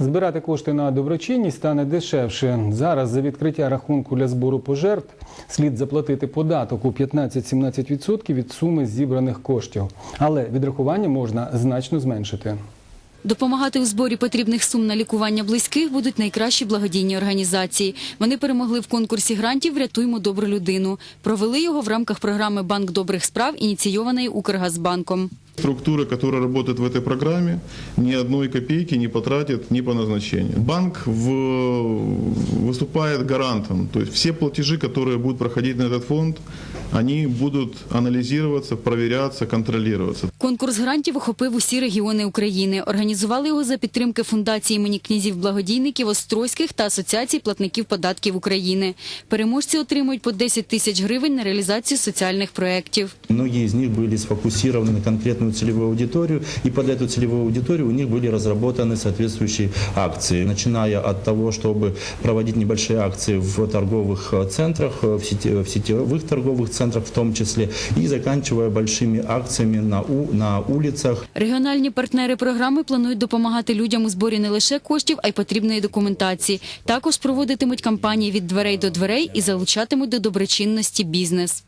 Збирати кошти на доброчинність стане дешевше. Зараз за відкриття рахунку для збору пожертв слід заплатити податок у 15-17% від суми зібраних коштів. Але відрахування можна значно зменшити. Допомагати у зборі потрібних сум на лікування близьких будуть найкращі благодійні організації. Вони перемогли в конкурсі грантів Врятуймо добру людину. Провели його в рамках програми Банк добрих справ, ініційованої Укргазбанком. Структура, которая работает в этой программе, ни одной копейки не потратит ни по назначению. Банк в- выступает гарантом. То есть все платежи, которые будут проходить на этот фонд, они будут анализироваться, проверяться, контролироваться. Конкурс грантів охопив усі регіони України. Організували його за підтримки фундації імені князів благодійників Острозьких та Асоціації платників податків України. Переможці отримують по 10 тисяч гривень на реалізацію соціальних проєктів. Многие из них были сфокусированы на конкретную целевую аудиторию, и под эту целевую аудиторию у них были разработаны соответствующие акции, начиная от того, чтобы проводить небольшие акции в торговых э, центрах, э, в, сети- в сетевых торговых центрах в том числе, и заканчивая большими акциями на, у- на улицах. Регіональні партнери програми планують допомагати людям у зборі не лише коштів, а й потрібної документації. Також проводитимуть кампанії від дверей до дверей і залучатимуть до доброчинності бізнес.